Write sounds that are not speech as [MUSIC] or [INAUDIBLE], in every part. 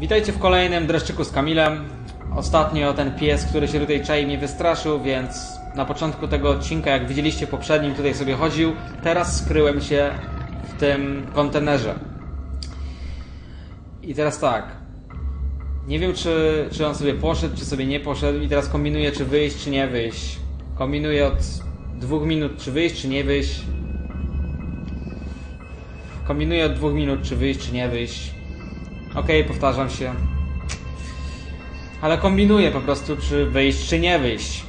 Witajcie w kolejnym dreszczyku z Kamilem. Ostatnio ten pies, który się tutaj czai, mnie wystraszył, więc na początku tego odcinka, jak widzieliście poprzednim, tutaj sobie chodził. Teraz skryłem się w tym kontenerze. I teraz tak. Nie wiem, czy, czy on sobie poszedł, czy sobie nie poszedł, i teraz kombinuję, czy wyjść, czy nie wyjść. Kombinuję od dwóch minut, czy wyjść, czy nie wyjść. Kombinuję od dwóch minut, czy wyjść, czy nie wyjść. Okej, powtarzam się. Ale kombinuję po prostu, czy wyjść, czy nie wyjść.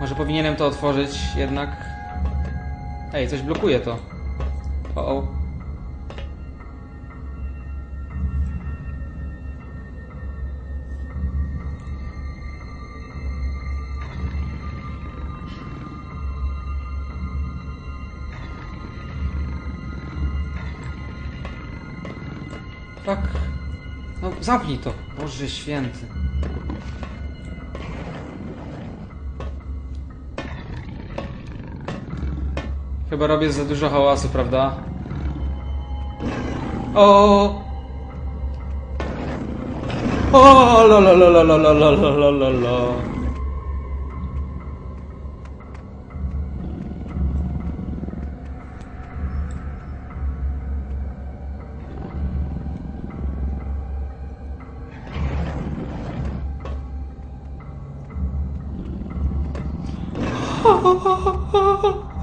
Może powinienem to otworzyć jednak. Ej, coś blokuje to. O, o. Tak. No, zamknij to. Boże święty. Chyba robię za dużo hałasu, prawda? O! O, lo, lo, lo, lo, lo, lo, lo, lo, lo,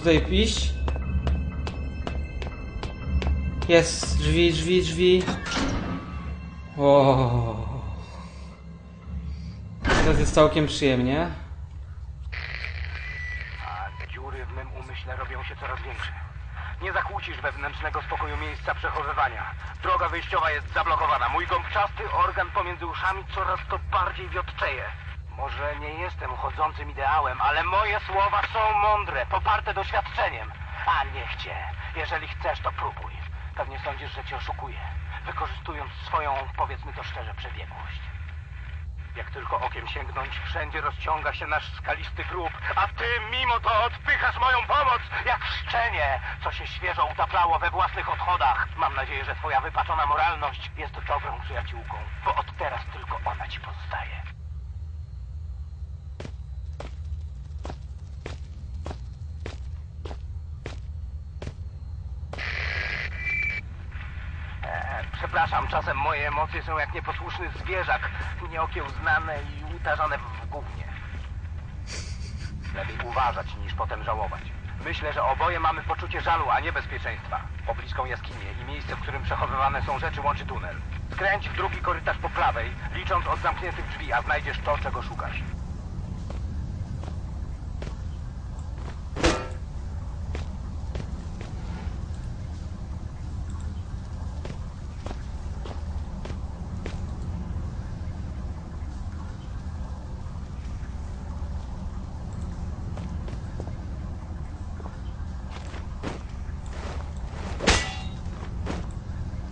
tutaj iść? Jest, drzwi, drzwi, drzwi. O. Teraz jest całkiem przyjemnie. A dziury w mym umyśle robią się coraz większe. Nie zakłócisz wewnętrznego spokoju miejsca przechowywania. Droga wyjściowa jest zablokowana. Mój gąbczasty organ pomiędzy uszami coraz to bardziej wiotczeje. Może nie jestem chodzącym ideałem, ale moje słowa są mądre, poparte doświadczeniem. A niech cię. Jeżeli chcesz, to próbuj. Pewnie sądzisz, że cię oszukuję, wykorzystując swoją, powiedzmy to szczerze, przebiegłość. Jak tylko okiem sięgnąć, wszędzie rozciąga się nasz skalisty grób, a ty mimo to odpychasz moją pomoc, jak szczenie, co się świeżo utaplało we własnych odchodach. Mam nadzieję, że twoja wypaczona moralność jest dobrą przyjaciółką, bo od teraz tylko ona ci pozostaje. E, Przepraszam, czasem moje emocje są jak nieposłuszny zwierzak, nieokiełznane i utarzane w gównie. Lepiej uważać niż potem żałować. Myślę, że oboje mamy poczucie żalu, a nie bezpieczeństwa. Pobliską jaskinię i miejsce, w którym przechowywane są rzeczy, łączy tunel. Skręć w drugi korytarz po prawej, licząc od zamkniętych drzwi, a znajdziesz to, czego szukasz.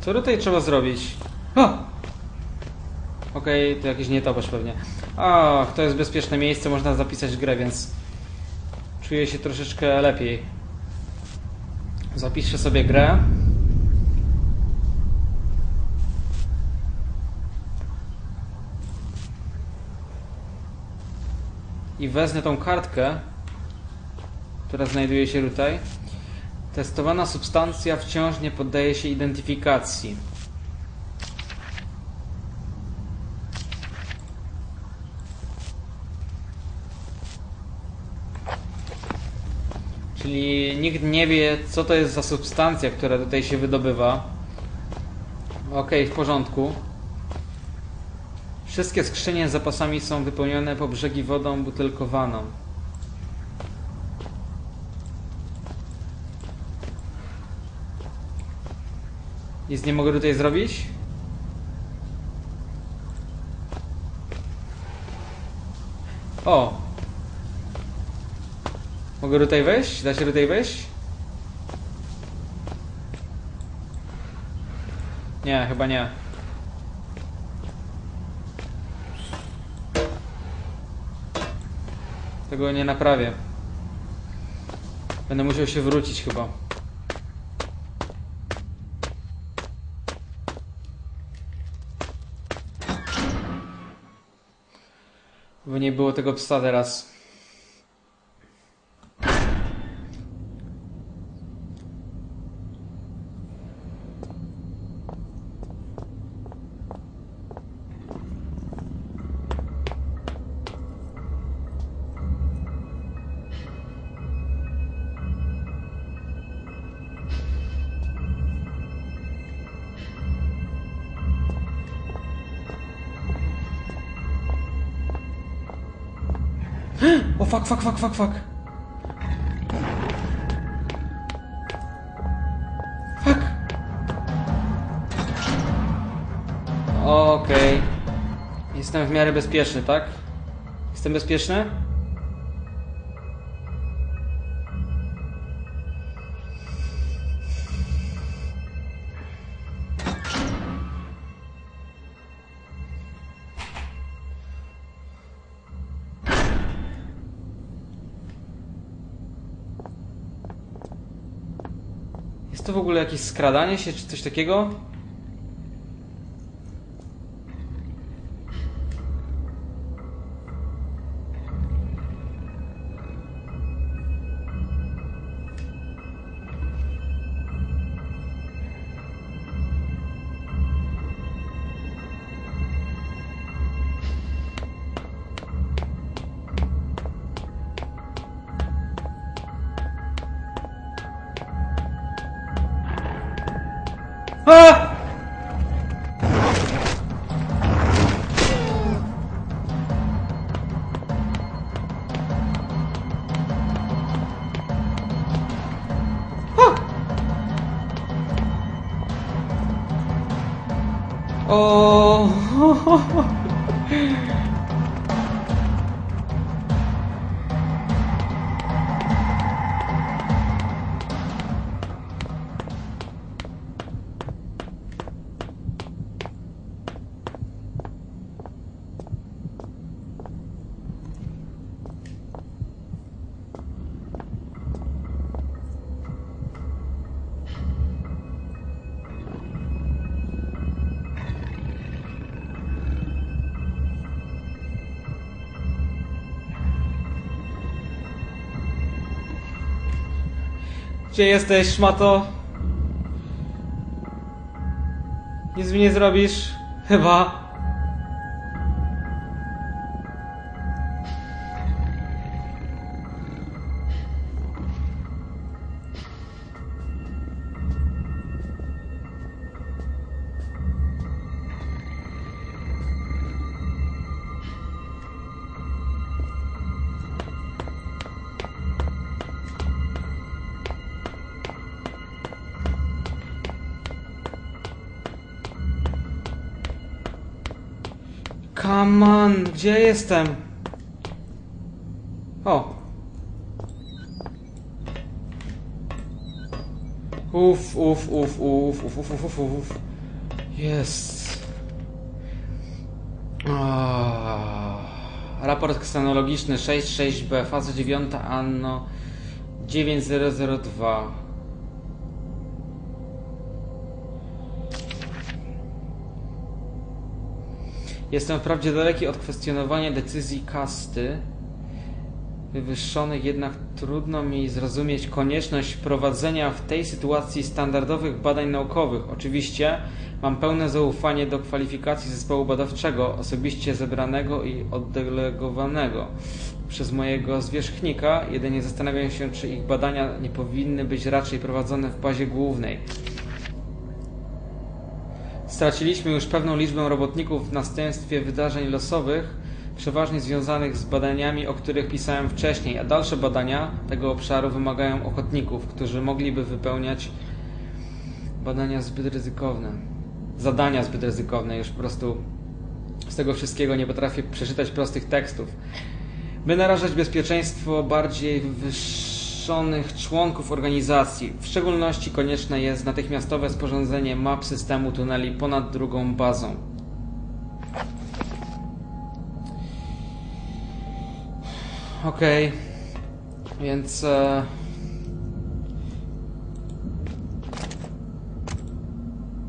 Co tutaj trzeba zrobić? Okej, to jakiś nietoperz pewnie. Ach, to jest bezpieczne miejsce, można zapisać grę, więc czuję się troszeczkę lepiej. Zapiszę sobie grę. I wezmę tą kartkę, która znajduje się tutaj. Testowana substancja wciąż nie poddaje się identyfikacji. Czyli nikt nie wie, co to jest za substancja, która tutaj się wydobywa. Okej, w porządku. Wszystkie skrzynie z zapasami są wypełnione po brzegi wodą butelkowaną. Nic nie mogę tutaj zrobić? O! Mogę tutaj wejść? Da się tutaj wejść? Nie, chyba nie. Tego nie naprawię. Będę musiał się wrócić chyba. Nie było tego psa teraz. [GASPS] O fuck, fuck, fuck, fuck, fuck. Fuck. Okej. Jestem w miarę bezpieczny, tak? Jestem bezpieczny? Jakieś skradanie się, czy coś takiego? Gdzie jesteś, szmato? Nic mi nie zrobisz? Chyba. jestem. O. Uf, uf, uf, uf, uf, uf, uf, uf. Jest. Oh. Raport ksenologiczny 66B, faza 9, anno 9002. Jestem wprawdzie daleki od kwestionowania decyzji kasty wywyższonych, jednak trudno mi zrozumieć konieczność prowadzenia w tej sytuacji standardowych badań naukowych. Oczywiście mam pełne zaufanie do kwalifikacji zespołu badawczego, osobiście zebranego i oddelegowanego przez mojego zwierzchnika, jedynie zastanawiam się, czy ich badania nie powinny być raczej prowadzone w bazie głównej. Straciliśmy już pewną liczbę robotników w następstwie wydarzeń losowych, przeważnie związanych z badaniami, o których pisałem wcześniej, a dalsze badania tego obszaru wymagają ochotników, którzy mogliby wypełniać badania zbyt ryzykowne. Zadania zbyt ryzykowne, już po prostu z tego wszystkiego nie potrafię przeczytać prostych tekstów. By narażać bezpieczeństwo bardziej wywyższonych członków organizacji, w szczególności konieczne jest natychmiastowe sporządzenie map systemu tuneli ponad drugą bazą. Okej, więc. E...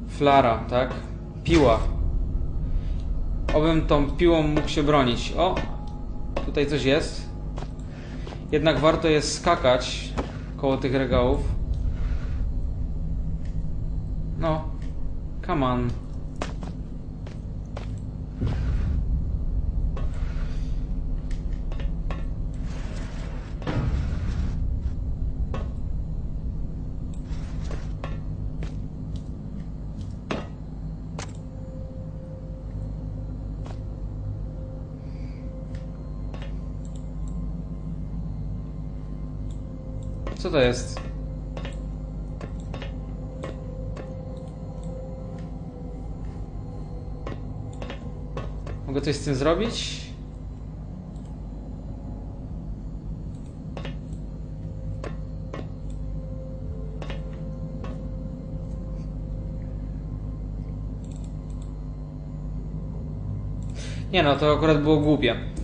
Flara, tak? Piła. Obym tą piłą mógł się bronić. O! Tutaj coś jest. Jednak warto jest skakać koło tych regałów. No. Come on. Co to jest? Mogę coś z tym zrobić? Nie no, to akurat było głupie.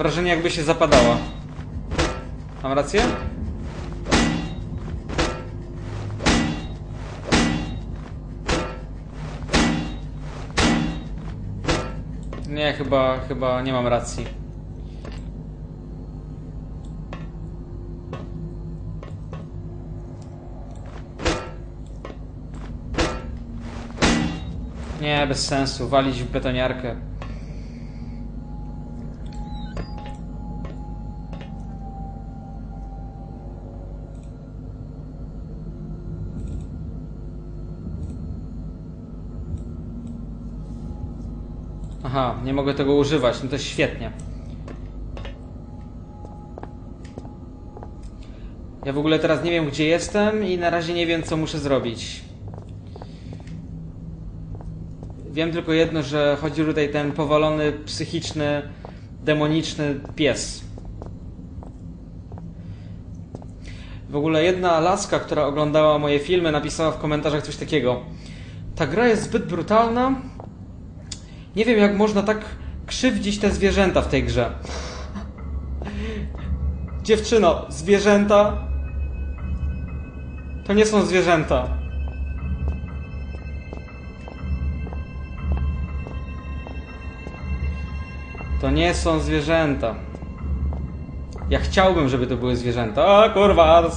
Wrażenie, jakby się zapadała. Mam rację? Nie, chyba, chyba nie mam racji. Nie, bez sensu. Walić w betoniarkę. Aha, nie mogę tego używać, no to świetnie. Ja w ogóle teraz nie wiem, gdzie jestem i na razie nie wiem, co muszę zrobić. Wiem tylko jedno, że chodzi tutaj ten powalony, psychiczny, demoniczny pies. W ogóle jedna laska, która oglądała moje filmy, napisała w komentarzach coś takiego. Ta gra jest zbyt brutalna, nie wiem, jak można tak krzywdzić te zwierzęta w tej grze. Dziewczyno, zwierzęta to nie są zwierzęta. To nie są zwierzęta. Ja chciałbym, żeby to były zwierzęta. A kurwa.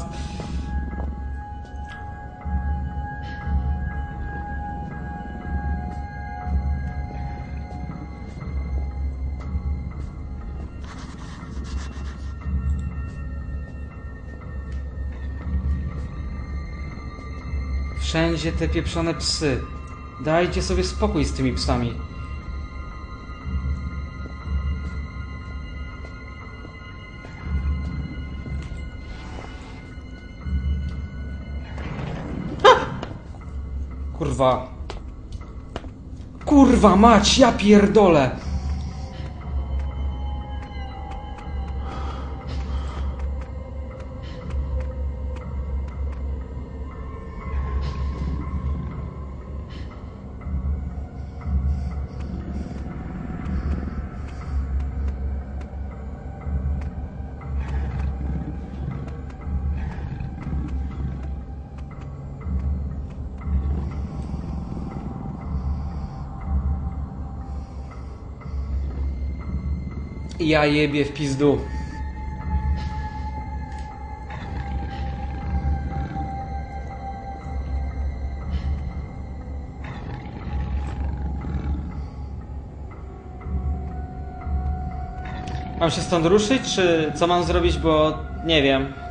Wszędzie te pieprzone psy. Dajcie sobie spokój z tymi psami. Kurwa. Kurwa mać, ja pierdolę. Ja jebie w pizdu. Mam się stąd ruszyć, czy co mam zrobić, bo nie wiem.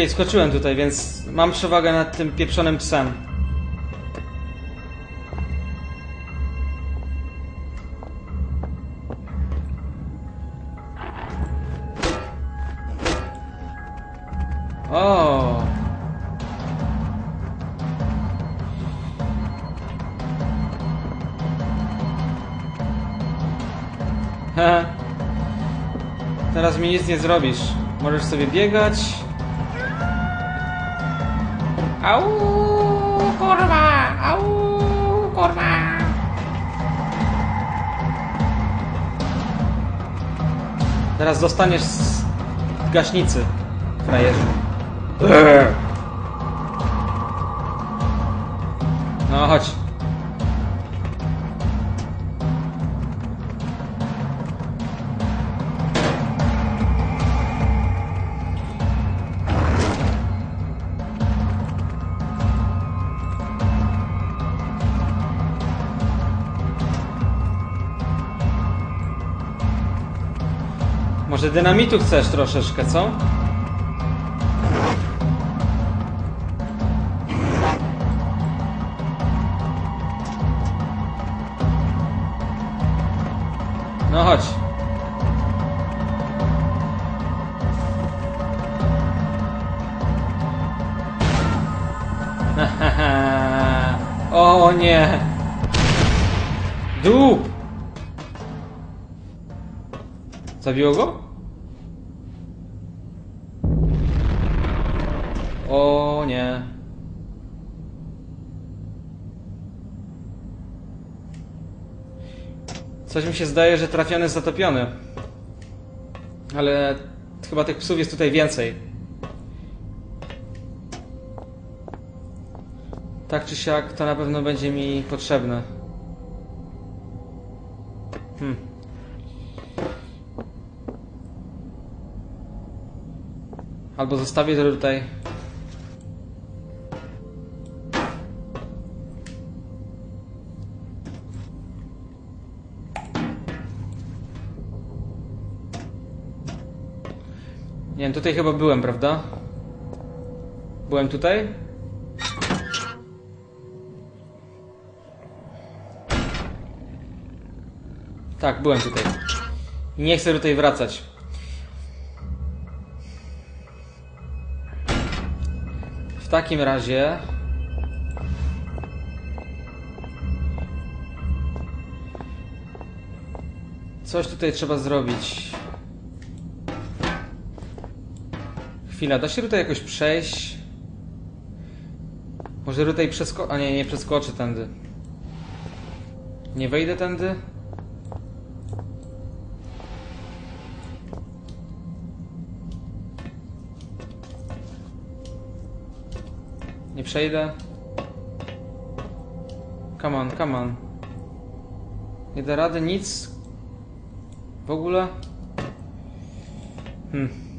Okej, skoczyłem tutaj, więc mam przewagę nad tym pieprzonym psem. O. [LAUGHS] Teraz mi nic nie zrobisz. Możesz sobie biegać. Au, kurwa! Au, kurwa! Teraz dostaniesz z gaśnicy, frajerze. Może dynamitu chcesz troszeczkę, co? Coś mi się zdaje, że trafiony jest zatopiony. Ale chyba tych psów jest tutaj więcej. Tak czy siak, to na pewno będzie mi potrzebne. Hmm. Albo zostawię to tutaj. Nie wiem, tutaj chyba byłem, prawda? Byłem tutaj? Tak, byłem tutaj. Nie chcę tutaj wracać. W takim razie... Coś tutaj trzeba zrobić. Chwila, da się tutaj jakoś przejść? Może tutaj przesko... A nie, nie przeskoczę tędy. Nie wejdę tędy? Nie przejdę. Come on, come on. Nie da rady nic. W ogóle? Hmm.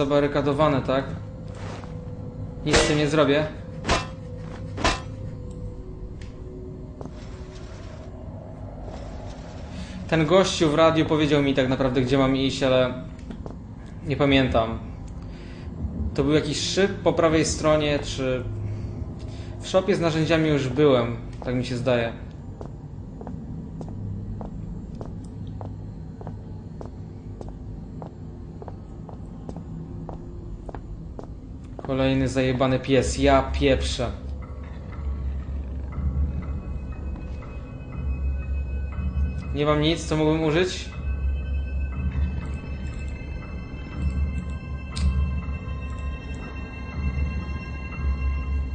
Zabarykadowane, tak? Nic z tym nie zrobię. Ten gościu w radiu powiedział mi tak naprawdę, gdzie mam iść, ale nie pamiętam. To był jakiś szyb po prawej stronie, czy... W shopie z narzędziami już byłem, tak mi się zdaje. Kolejny zajebany pies, ja pieprzę. Nie mam nic, co mógłbym użyć?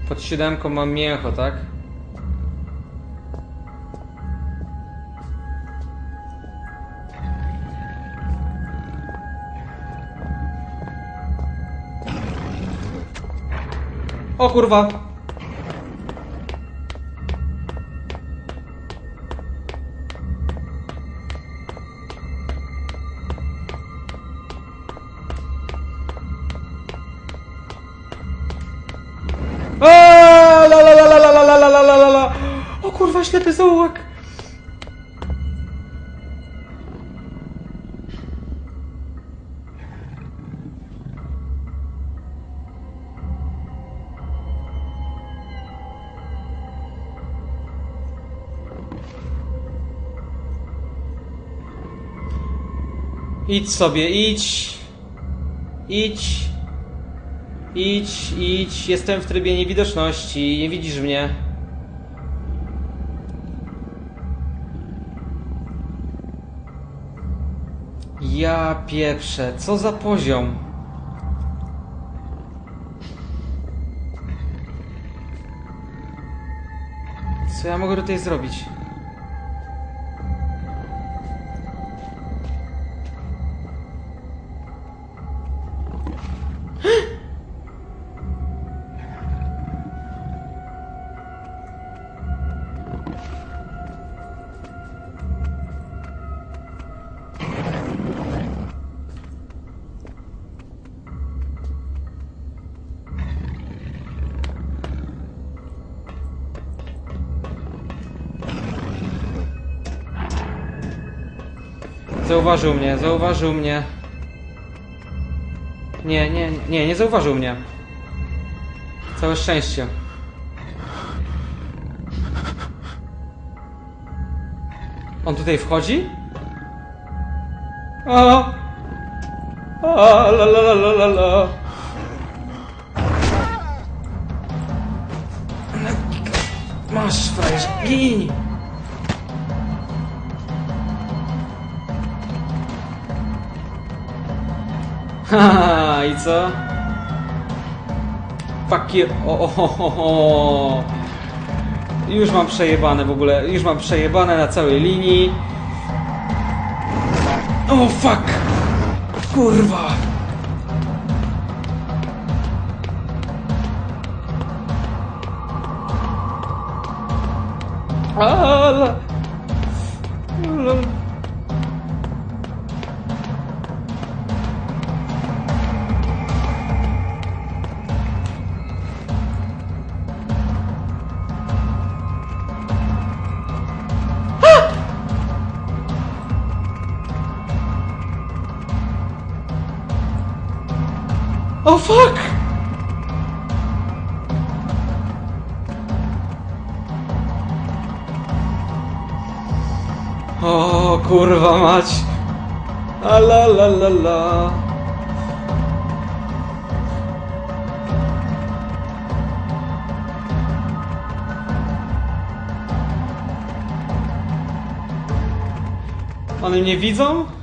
Pod siódemką mam mięcho, tak? La la O kurwa, ślepy zaułek! Idź sobie, idź. Idź. Idź, idź. Jestem w trybie niewidoczności. Nie widzisz mnie. Ja pieprzę. Co za poziom? Co ja mogę tutaj zrobić? Zauważył mnie, zauważył mnie. Nie, nie, nie, nie zauważył mnie. Całe szczęście. On tutaj wchodzi? A! A, la la la la la. Masz, frajerz, gin! [LAUGHS] I co? You. O. Już mam przejebane w ogóle. Już mam przejebane na całej linii. O, fuck! Kurwa! Fuck! O kurwa mać! A la la la la. One mnie widzą?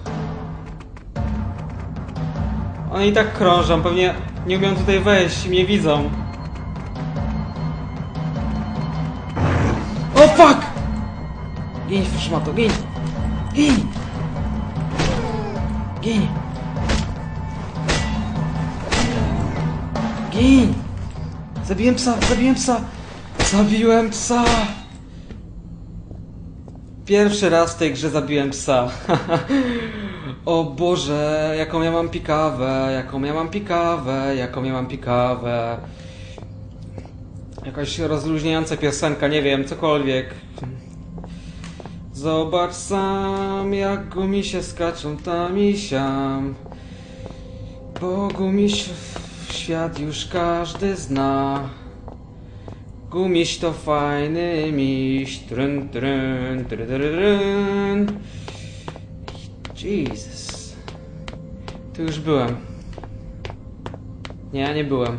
One i tak krążą, pewnie nie umieją tutaj wejść mnie widzą. O fuck! Gin, szmato, gin! Gin! Gin! Gin! Zabiłem psa, zabiłem psa! Zabiłem psa! Pierwszy raz w tej grze zabiłem psa. [LAUGHS] o Boże, jaką ja mam pikawę, jaką ja mam pikawę, jaką ja mam pikawę. Jakaś rozluźniająca piosenka, nie wiem, cokolwiek. Zobacz sam, jak gumisie skaczą tam i siam. Bo gumiś świat już każdy zna. Gumiś to fajny miś. Tryn, tryn, tryn, tryn. Jesus. Tu już byłem. Nie, nie byłem.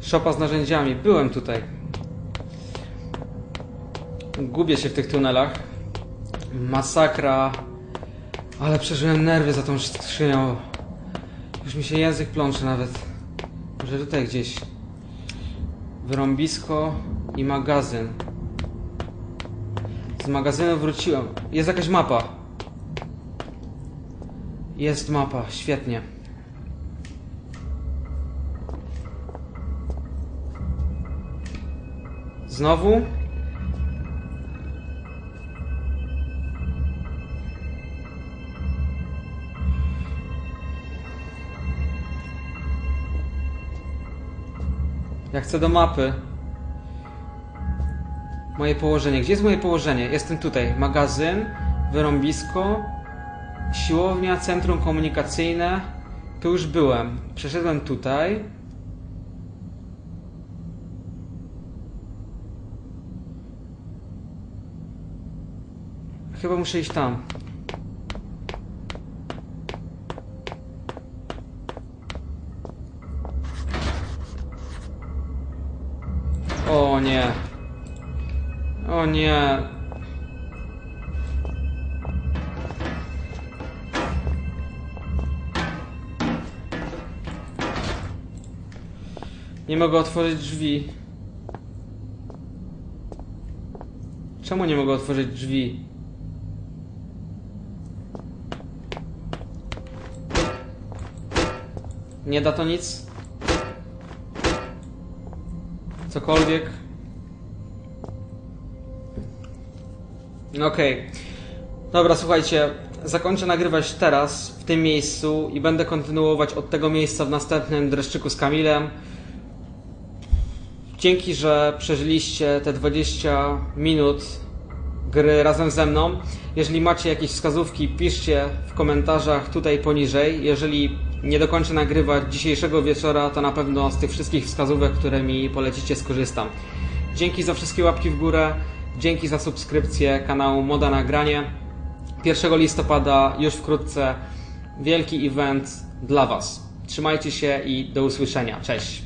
Szopa z narzędziami. Byłem tutaj. Gubię się w tych tunelach. Masakra. Ale przeżyłem nerwy za tą skrzynią. Już mi się język plącze nawet. Może tutaj gdzieś. Wyrąbisko i magazyn. Z magazynu wróciłem. Jest jakaś mapa. Jest mapa, świetnie. Znowu? Ja chcę do mapy. Moje położenie. Gdzie jest moje położenie? Jestem tutaj. Magazyn, wyrąbisko, siłownia, centrum komunikacyjne. Tu już byłem. Przeszedłem tutaj. Chyba muszę iść tam. O nie. O nie. Nie mogę otworzyć drzwi. Czemu nie mogę otworzyć drzwi? Nie da to nic? Cokolwiek? Okej. Dobra, słuchajcie, zakończę nagrywać teraz, w tym miejscu i będę kontynuować od tego miejsca w następnym dreszczyku z Kamilem. Dzięki, że przeżyliście te 20 minut gry razem ze mną. Jeżeli macie jakieś wskazówki, piszcie w komentarzach tutaj poniżej. Jeżeli nie dokończę nagrywać dzisiejszego wieczora, to na pewno z tych wszystkich wskazówek, które mi polecicie, skorzystam. Dzięki za wszystkie łapki w górę. Dzięki za subskrypcję kanału Moda Nagranie. 1 listopada już wkrótce wielki event dla Was. Trzymajcie się i do usłyszenia. Cześć.